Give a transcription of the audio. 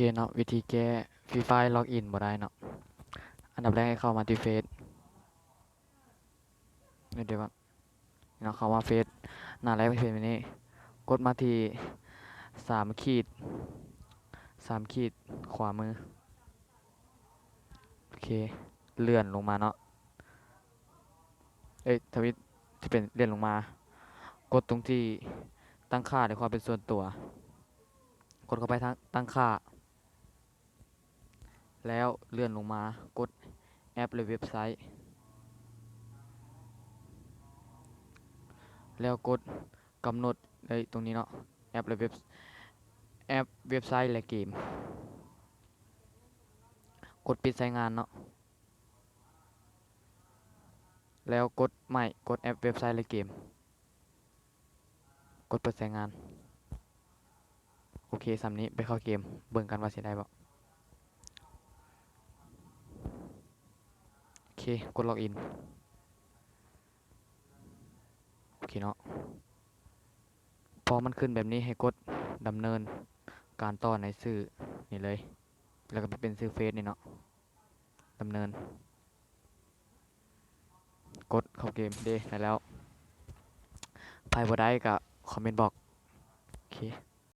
เคเนาะวิธีแก้ฟรีไฟล์ล็อกอินบ่ได้เนาะอันดับแรกให้เข้ามาที่เฟซเดี๋ยวเดี๋ยวก่อนเนาะเข้ามาเฟซหน้าแรกเป็นแบบนี้ กดมาที่สามขีดสามขีดขวามือโอเคเลื่อนลงมาเนาะเอ้ยทวิตที่เป็นเลื่อนลงมา กดตรงที่ตั้งค่าในความเป็นส่วนตัว กดเข้าไปทั้งตั้งค่า แล้วเลื่อนลงมากดแอปหรือเว็บไซต์ แล้วกดกำหนดในตรงนี้เนาะแอปหรือเว็บแอปเว็บไซต์และเกม กดปิดใช้งานเนาะแล้วกดใหม่กดแอปเว็บไซต์และเกม กดเปิดใช้งาน โอเคสำนี้ไปเข้าเกม เบิ่งกันว่าเสิได้บ่โอเค กดล็อกอิน โอเคเนาะ พอมันขึ้นแบบนี้ให้กดดำเนินการต่อในชื่อนี่เลย แล้วก็ไปเป็นชื่อเฟซนี่เนาะดำเนิน กดเข้าเกมเด้ได้แล้วไพ่บ่ได้ก็คอมเมนต์บอก โอเค